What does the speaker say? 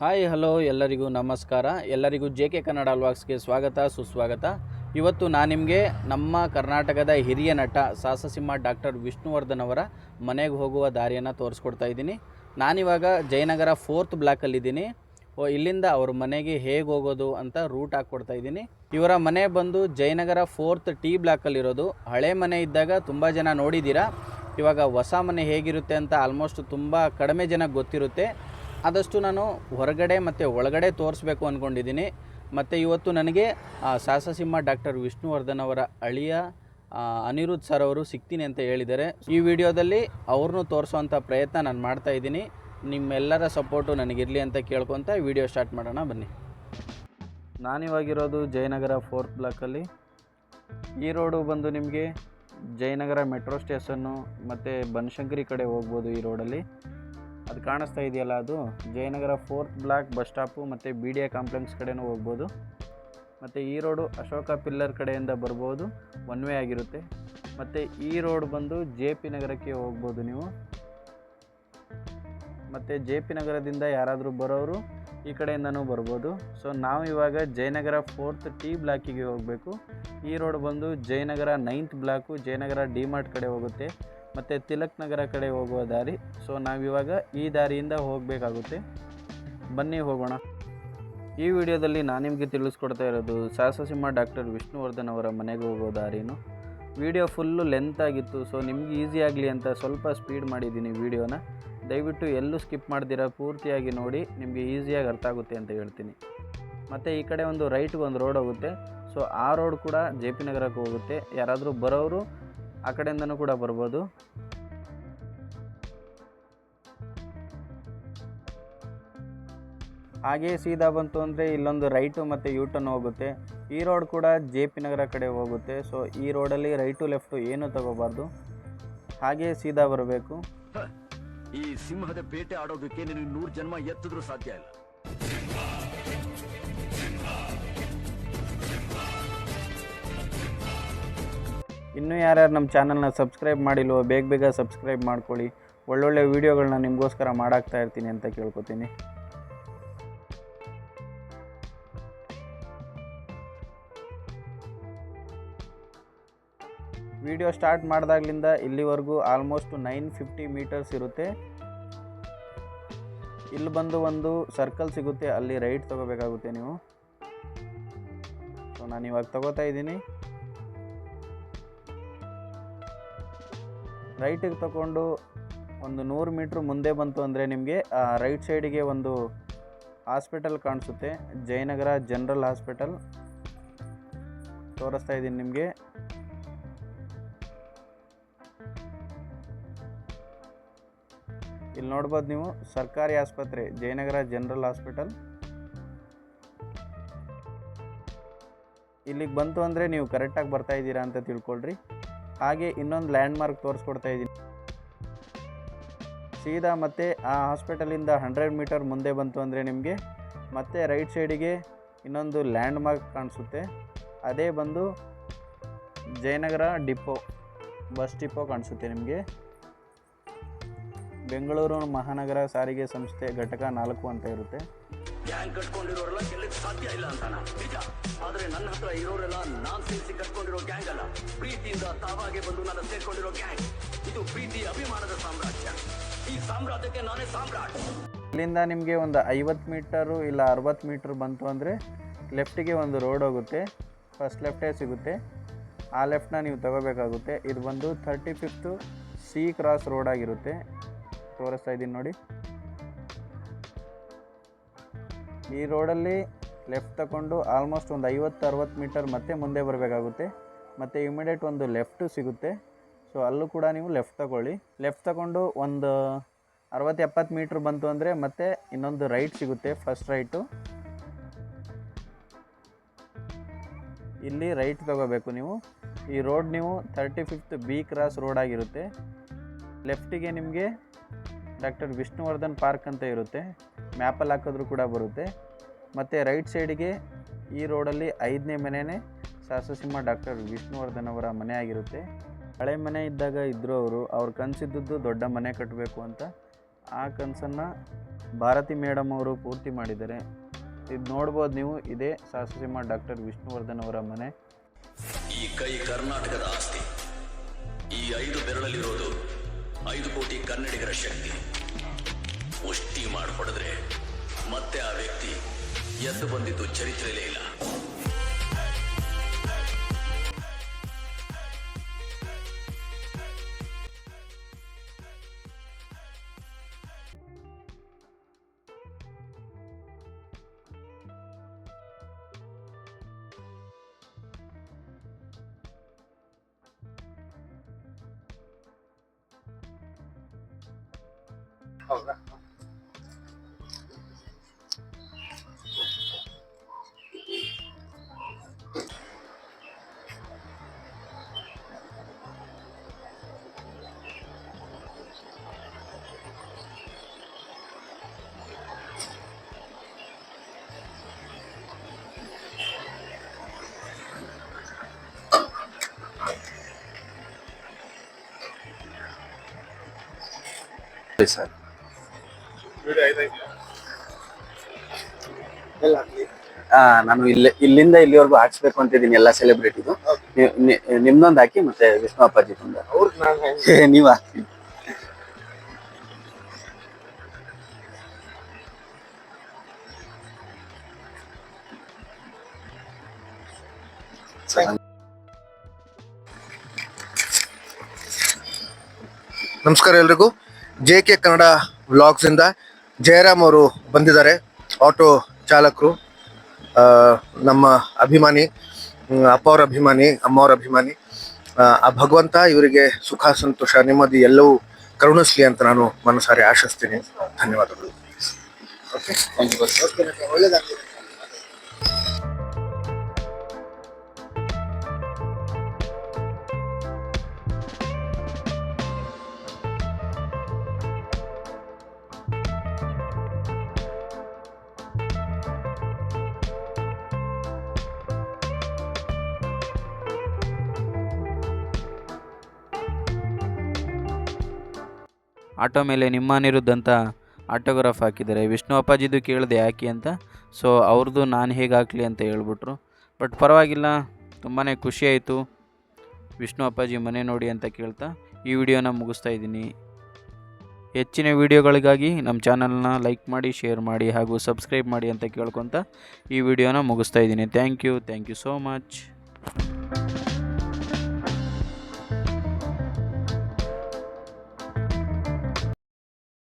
Hi, hello, ಎಲ್ಲರಿಗೂ ನಮಸ್ಕಾರ. ಎಲ್ಲರಿಗೂ ಜೆ ಕೆ ಕನ್ನಡ ಅಲ್ವಾಕ್ಸ್ಗೆ ಸ್ವಾಗತ, ಸುಸ್ವಾಗತ. ಇವತ್ತು ನಾನು ನಿಮಗೆ ನಮ್ಮ ಕರ್ನಾಟಕದ ಹಿರಿಯ ನಟ ಸಾಹಸಸಿಂಹ ಡಾಕ್ಟರ್ ವಿಷ್ಣುವರ್ಧನ್ ಅವರ ಮನೆಗೆ ಹೋಗುವ ದಾರಿಯನ್ನು ತೋರಿಸ್ಕೊಡ್ತಾ ಇದ್ದೀನಿ. ನಾನಿವಾಗ ಜಯನಗರ ಫೋರ್ತ್ ಬ್ಲಾಕಲ್ಲಿದ್ದೀನಿ. ಇಲ್ಲಿಂದ ಅವ್ರ ಮನೆಗೆ ಹೇಗೆ ಹೋಗೋದು ಅಂತ ರೂಟ್ ಹಾಕ್ಕೊಡ್ತಾ ಇದ್ದೀನಿ. ಇವರ ಮನೆ ಬಂದು ಜಯನಗರ ಫೋರ್ತ್ ಟಿ ಬ್ಲಾಕಲ್ಲಿರೋದು. ಹಳೆ ಮನೆ ಇದ್ದಾಗ ತುಂಬ ಜನ ನೋಡಿದ್ದೀರಾ. ಇವಾಗ ಹೊಸ ಮನೆ ಹೇಗಿರುತ್ತೆ ಅಂತ ಆಲ್ಮೋಸ್ಟ್ ತುಂಬ ಕಡಿಮೆ ಜನಕ್ಕೆ ಗೊತ್ತಿರುತ್ತೆ. ಆದಷ್ಟು ನಾನು ಹೊರಗಡೆ ಮತ್ತು ಒಳಗಡೆ ತೋರಿಸ್ಬೇಕು ಅಂದ್ಕೊಂಡಿದ್ದೀನಿ ಮತ್ತು ಇವತ್ತು ನನಗೆ ಆ, ಸಾಹಸಸಿಂಹ ಡಾಕ್ಟರ್ ವಿಷ್ಣುವರ್ಧನ್ ಅವರ ಅಳಿಯ ಅನಿರುದ್ಧ್ ಸರ್ ಅವರು ಸಿಗ್ತೀನಿ ಅಂತ ಹೇಳಿದ್ದಾರೆ. ಈ ವಿಡಿಯೋದಲ್ಲಿ ಅವ್ರನ್ನೂ ತೋರಿಸುವಂಥ ಪ್ರಯತ್ನ ನಾನು ಮಾಡ್ತಾ ಇದ್ದೀನಿ. ನಿಮ್ಮೆಲ್ಲರ ಸಪೋರ್ಟು ನನಗಿರಲಿ ಅಂತ ಕೇಳ್ಕೊತ ವಿಡಿಯೋ ಸ್ಟಾರ್ಟ್ ಮಾಡೋಣ ಬನ್ನಿ. ನಾನಿವಾಗಿರೋದು ಜಯನಗರ ಫೋರ್ತ್ ಬ್ಲಾಕಲ್ಲಿ. ಈ ರೋಡು ಬಂದು ನಿಮಗೆ ಜಯನಗರ ಮೆಟ್ರೋ ಸ್ಟೇಷನ್ನು ಮತ್ತು ಬನಶಂಕರಿ ಕಡೆ ಹೋಗ್ಬೋದು ಈ ರೋಡಲ್ಲಿ. ಅದು ಕಾಣಿಸ್ತಾ ಇದೆಯಲ್ಲ ಅದು? Jayanagar fourth block bus stop ಮತ್ತು ಬಿ ಡಿ ಎ ಕಾಂಪ್ಲೆಕ್ಸ್ ಕಡೆನೂ ಹೋಗ್ಬೋದು. ಮತ್ತು ಈ ರೋಡು ಅಶೋಕ ಪಿಲ್ಲರ್ ಕಡೆಯಿಂದ ಬರ್ಬೋದು. ಒನ್ ವೇ ಆಗಿರುತ್ತೆ. ಮತ್ತು ಈ ರೋಡ್ ಬಂದು ಜೆ ಪಿ ನಗರಕ್ಕೆ ಹೋಗ್ಬೋದು ನೀವು. ಮತ್ತು ಜೆ ಪಿ ನಗರದಿಂದ ಯಾರಾದರೂ ಬರೋರು ಈ ಕಡೆಯಿಂದನೂ ಬರ್ಬೋದು. ಸೊ ನಾವು ಇವಾಗ ಜಯನಗರ ಫೋರ್ತ್ ಟಿ ಬ್ಲಾಕಿಗೆ ಹೋಗಬೇಕು. ಈ ರೋಡ್ ಬಂದು Jayanagar ninth block, Jayanagar D Mart ಕಡೆ ಹೋಗುತ್ತೆ. ಮತ್ತು ತಿಲಕ್ ನಗರ ಕಡೆ ಹೋಗುವ ದಾರಿ. ಸೊ ನಾವಿವಾಗ ಈ ದಾರಿಯಿಂದ ಹೋಗಬೇಕಾಗುತ್ತೆ. ಬನ್ನಿ ಹೋಗೋಣ. ಈ ವಿಡಿಯೋದಲ್ಲಿ ನಾನು ನಿಮಗೆ ತಿಳಿಸ್ಕೊಡ್ತಾ ಇರೋದು ಸಾಹಸಸಿಂಹ ಡಾಕ್ಟರ್ ವಿಷ್ಣುವರ್ಧನ್ ಅವರ ಮನೆಗೆ ಹೋಗೋ ದಾರಿನೂ. ವಿಡಿಯೋ ಫುಲ್ಲು ಲೆಂತ್ ಆಗಿತ್ತು ಸೊ ನಿಮ್ಗೆ ಈಸಿ ಆಗಲಿ ಅಂತ ಸ್ವಲ್ಪ ಸ್ಪೀಡ್ ಮಾಡಿದ್ದೀನಿ ವಿಡಿಯೋನ. ದಯವಿಟ್ಟು ಎಲ್ಲೂ ಸ್ಕಿಪ್ ಮಾಡ್ದಿರ, ಪೂರ್ತಿಯಾಗಿ ನೋಡಿ, ನಿಮಗೆ ಈಸಿಯಾಗಿ ಅರ್ಥ ಆಗುತ್ತೆ ಅಂತ ಹೇಳ್ತೀನಿ. ಮತ್ತು ಈ ಕಡೆ ಒಂದು ರೈಟ್ಗೆ ಒಂದು ರೋಡ್ ಹೋಗುತ್ತೆ. ಸೊ ಆ ರೋಡ್ ಕೂಡ ಜೆ ಪಿ ನಗರಕ್ಕೆ ಹೋಗುತ್ತೆ. ಯಾರಾದರೂ ಬರೋರು ಆ ಕಡೆಯಿಂದನೂ ಕೂಡ ಬರ್ಬೋದು. ಹಾಗೆಯೇ ಸೀದಾ ಬಂತು ಅಂದರೆ ಇಲ್ಲೊಂದು ರೈಟು ಮತ್ತು ಯು ಟರ್ನ್ ಹೋಗುತ್ತೆ. ಈ ರೋಡ್ ಕೂಡ ಜೆ ಪಿ ನಗರ ಕಡೆ ಹೋಗುತ್ತೆ. ಸೊ ಈ ರೋಡಲ್ಲಿ ರೈಟು ಲೆಫ್ಟು ಏನೂ ತಗೋಬಾರ್ದು. ಹಾಗೆ ಸೀದಾ ಬರಬೇಕು. ಈ ಸಿಂಹದ ಬೇಟೆ ಆಡೋದಕ್ಕೆ ನಿನಗೆ ನೂರು ಜನ್ಮ ಎತ್ತಿದ್ರೂ ಸಾಧ್ಯ ಇಲ್ಲ. ಇನ್ನೂ ಯಾರ್ಯಾರು ನಮ್ಮ ಚಾನಲ್ನ ಸಬ್ಸ್ಕ್ರೈಬ್ ಮಾಡಿಲ್ವೋ, ಬೇಗ ಬೇಗ ಸಬ್ಸ್ಕ್ರೈಬ್ ಮಾಡ್ಕೊಳ್ಳಿ. ಒಳ್ಳೊಳ್ಳೆ ವೀಡಿಯೋಗಳನ್ನ ನಿಮಗೋಸ್ಕರ ಮಾಡಾಕ್ತಾ ಇರ್ತೀನಿ ಅಂತ ಕೇಳ್ಕೊತೀನಿ. ವಿಡಿಯೋ ಸ್ಟಾರ್ಟ್ ಮಾಡಿದಾಗ್ಲಿಂದ ಇಲ್ಲಿವರೆಗೂ ಆಲ್ಮೋಸ್ಟ್ ನೈನ್ ಫಿಫ್ಟಿ ಮೀಟರ್ಸ್ ಇರುತ್ತೆ. ಇಲ್ಲಿ ಬಂದು ಒಂದು ಸರ್ಕಲ್ ಸಿಗುತ್ತೆ, ಅಲ್ಲಿ ರೈಟ್ ತಗೋಬೇಕಾಗುತ್ತೆ ನೀವು. ಸೊ ನಾನು ಇವಾಗ ತಗೋತಾ ಇದ್ದೀನಿ. ರೈಟಿಗೆ ತಗೊಂಡು ಒಂದು ನೂರು ಮೀಟ್ರ್ ಮುಂದೆ ಬಂತು ಅಂದರೆ ನಿಮಗೆ ರೈಟ್ ಸೈಡಿಗೆ ಒಂದು ಹಾಸ್ಪಿಟಲ್ ಕಾಣಿಸುತ್ತೆ. ಜಯನಗರ ಜನರಲ್ ಹಾಸ್ಪಿಟಲ್ ತೋರಿಸ್ತಾ ಇದ್ದೀನಿ ನಿಮಗೆ. ಇಲ್ಲಿ ನೋಡ್ಬೋದು ನೀವು, ಸರ್ಕಾರಿ ಆಸ್ಪತ್ರೆ, ಜಯನಗರ ಜನರಲ್ ಹಾಸ್ಪಿಟಲ್ ಇಲ್ಲಿಗೆ ಬಂತು ಅಂದರೆ ನೀವು ಕರೆಕ್ಟಾಗಿ ಬರ್ತಾ ಇದ್ದೀರಾ ಅಂತ ತಿಳ್ಕೊಳ್ರಿ. ಹಾಗೆ ಇನ್ನೊಂದು ಲ್ಯಾಂಡ್ ಮಾರ್ಕ್ ತೋರಿಸ್ಕೊಡ್ತಾ ಇದ್ದೀನಿ. ಸೀದಾ ಮತ್ತೆ ಆ ಹಾಸ್ಪಿಟಲಿಂದ ಹಂಡ್ರೆಡ್ ಮೀಟರ್ ಮುಂದೆ ಬಂತು ಅಂದರೆ ನಿಮಗೆ ಮತ್ತೆ ರೈಟ್ ಸೈಡಿಗೆ ಇನ್ನೊಂದು ಲ್ಯಾಂಡ್ ಮಾರ್ಕ್ ಕಾಣಿಸುತ್ತೆ. ಅದೇ ಬಂದು ಜಯನಗರ ಡಿಪೋ ಬಸ್ ಡಿಪೋ ಕಾಣಿಸುತ್ತೆ ನಿಮಗೆ. ಬೆಂಗಳೂರು ಮಹಾನಗರ ಸಾರಿಗೆ ಸಂಸ್ಥೆ ಘಟಕ ನಾಲ್ಕು ಅಂತ ಇರುತ್ತೆ. ಗ್ಯಾಂಗ್ ಕಟ್ಕೊಂಡಿರೋರೆಲ್ಲ ಗೆಲ್ಲಕ್ಕೆ ಸಾಧ್ಯ ಇಲ್ಲ ಅಂತಾನ ನಿಜ. ಆದ್ರೆ ನನ್ನ ಹತ್ರ ಇರೋರೆಲ್ಲ ನಾನ್ ಸೇರಿಸಿ ಕಟ್ಕೊಂಡಿರೋ ಗ್ಯಾಂಗ್ ಅಲ್ಲ. ಪ್ರೀತಿಯಿಂದ ತಾವಾಗೆ ಬಂದು ನನ್ನ ಸೇರ್ಕೊಂಡಿರೋ ಗ್ಯಾಂಗ್ ಇದು ಪ್ರೀತಿ ಅಭಿಮಾನದ ಸಾಮ್ರಾಜ್ಯ. ಈ ಸಾಮ್ರಾಜ್ಯಕ್ಕೆ ನಾನೇ ಸಾಮ್ರಾಟ್. ಇಲ್ಲಿಂದ ನಿಮಗೆ ಒಂದು ಐವತ್ತು ಮೀಟರು ಇಲ್ಲ ಅರವತ್ತು ಮೀಟರ್ ಬಂತು ಅಂದರೆ ಲೆಫ್ಟಿಗೆ ಒಂದು ರೋಡ್ ಹೋಗುತ್ತೆ. ಫಸ್ಟ್ ಲೆಫ್ಟೇ ಸಿಗುತ್ತೆ. ಆ ಲೆಫ್ಟ್ನ ನೀವು ತಗೋಬೇಕಾಗುತ್ತೆ. ಇದು ಬಂದು thirty fifth C cross road ಆಗಿರುತ್ತೆ. ತೋರಿಸ್ತಾ ಇದ್ದೀನಿ ನೋಡಿ. ಈ ರೋಡಲ್ಲಿ ಲೆಫ್ಟ್ ತಗೊಂಡು ಆಲ್ಮೋಸ್ಟ್ ಒಂದು ಐವತ್ತು, ಅರವತ್ತು ಮೀಟರ್ ಮತ್ತೆ ಮುಂದೆ ಬರಬೇಕಾಗುತ್ತೆ. ಮತ್ತು ಇಮಿಡಿಯೇಟ್ ಒಂದು ಲೆಫ್ಟು ಸಿಗುತ್ತೆ. ಸೊ ಅಲ್ಲೂ ಕೂಡ ನೀವು ಲೆಫ್ಟ್ ತಗೊಳ್ಳಿ. ಲೆಫ್ಟ್ ತಗೊಂಡು ಒಂದು ಅರವತ್ತು, ಎಪ್ಪತ್ತು ಮೀಟ್ರ್ ಬಂತು ಅಂದರೆ ಮತ್ತೆ ಇನ್ನೊಂದು ರೈಟ್ ಸಿಗುತ್ತೆ ಫಸ್ಟ್ ರೈಟು ಇಲ್ಲಿ ರೈಟ್ ತಗೋಬೇಕು ನೀವು. ಈ ರೋಡ್ ನೀವು thirty fifth B cross road ಆಗಿರುತ್ತೆ ಲೆಫ್ಟಿಗೆ ನಿಮಗೆ ಡಾಕ್ಟರ್ ವಿಷ್ಣುವರ್ಧನ್ ಪಾರ್ಕ್ ಅಂತ ಇರುತ್ತೆ. ಮ್ಯಾಪಲ್ಲಿ ಹಾಕಿದ್ರು ಕೂಡ ಬರುತ್ತೆ. ಮತ್ತು ರೈಟ್ ಸೈಡಿಗೆ ಈ ರೋಡಲ್ಲಿ ಐದನೇ ಮನೆಯೇ ಸಾಹಸಸಿಂಹ ಡಾಕ್ಟರ್ ವಿಷ್ಣುವರ್ಧನ್ ಅವರ ಮನೆ ಆಗಿರುತ್ತೆ. ಹಳೆ ಮನೆ ಇದ್ದಾಗ ಇದ್ದರು ಅವರು. ಅವ್ರ ಕನಸಿದ್ದದ್ದು ದೊಡ್ಡ ಮನೆ ಕಟ್ಟಬೇಕು ಅಂತ. ಆ ಕನಸನ್ನು ಭಾರತಿ ಮೇಡಮ್ ಅವರು ಪೂರ್ತಿ ಮಾಡಿದ್ದಾರೆ. ಇದು ನೋಡ್ಬೋದು ನೀವು. ಇದೇ ಸಾಸಸಿಂಹ ಡಾಕ್ಟರ್ ವಿಷ್ಣುವರ್ಧನ್ ಅವರ ಮನೆ. ಈ ಕೈ ಕರ್ನಾಟಕದ ಆಸ್ತಿ. ಈ ಐದು ಬೆರಳಲ್ಲಿರೋದು ಐದು ಕೋಟಿ ಕನ್ನಡಿಗರ ಶಕ್ತಿ. ಮುಷ್ಟಿ ಹೊಡೆದ್ರೆ ಮತ್ತೆ ಆ ವ್ಯಕ್ತಿ ಎದ್ದು ಬಂದಿದ್ದು ಚರಿತ್ರೆಯಲ್ಲೇ ಇಲ್ಲ. ಸರ್ ನಾನು ಇಲ್ಲಿ ಇಲ್ಲಿಂದ ಇಲ್ಲಿವರೆಗೂ ಹಾಕ್ಸ್ಬೇಕು ಅಂತಿದ್ದೀನಿ ಎಲ್ಲ ಸೆಲೆಬ್ರಿಟಿದು ನಿಮ್ದೊಂದು ಹಾಕಿ ಮತ್ತೆ ವಿಷ್ಣು ಅಪ್ಪಾಜಿ ನೀವ್ ಹಾಕಿ. ನಮಸ್ಕಾರ ಎಲ್ರಿಗೂ. ಜೆ ಕೆ ಕನ್ನಡ ವ್ಲಾಗ್ಸ್ ಇಂದ ಜಯರಾಮ್ ಅವರು ಬಂದಿದ್ದಾರೆ ಆಟೋ ಚಾಲಕರು. ನಮ್ಮ ಅಭಿಮಾನಿ ಅಪ್ಪ ಅವರ ಅಭಿಮಾನಿ ಅಮ್ಮ ಅವರ ಅಭಿಮಾನಿ ಆ, ಭಗವಂತ ಇವರಿಗೆ ಸುಖ ಸಂತೋಷ ನೆಮ್ಮದಿ ಎಲ್ಲವೂ ಕರುಣಿಸ್ಲಿ ಅಂತ ನಾನು ಮನಸಾರೆ ಆಶಿಸ್ತೀನಿ. ಧನ್ಯವಾದಗಳು. ಒಳ್ಳೆದಾಗ್ಲಿ. ಆಟೋ ಮೇಲೆ ನಿಮ್ಮ ಅನಿರುದ್ಧಂತ ಆಟೋಗ್ರಾಫ್ ಹಾಕಿದ್ದಾರೆ. ವಿಷ್ಣು ಅಪ್ಪಾಜಿದು ಕೇಳಿದೆ ಯಾಕೆ ಅಂತ. ಸೊ ಅವ್ರದ್ದು ನಾನು ಹೇಗೆ ಹಾಕಲಿ ಅಂತ ಹೇಳ್ಬಿಟ್ರು. ಬಟ್ ಪರವಾಗಿಲ್ಲ ತುಂಬಾ ಖುಷಿ ಆಯಿತು. ವಿಷ್ಣು ಅಪ್ಪಾಜಿ ಮನೆ ನೋಡಿ ಅಂತ ಕೇಳ್ತಾ ಈ ವಿಡಿಯೋನ ಮುಗಿಸ್ತಾ ಇದ್ದೀನಿ. ಹೆಚ್ಚಿನ ವಿಡಿಯೋಗಳಿಗಾಗಿ ನಮ್ಮ ಚಾನಲ್ನ ಲೈಕ್ ಮಾಡಿ, ಶೇರ್ ಮಾಡಿ ಹಾಗೂ ಸಬ್ಸ್ಕ್ರೈಬ್ ಮಾಡಿ ಅಂತ ಕೇಳ್ಕೊತ ಈ ವಿಡಿಯೋನ ಮುಗಿಸ್ತಾ ಇದ್ದೀನಿ. Thank you thank you so much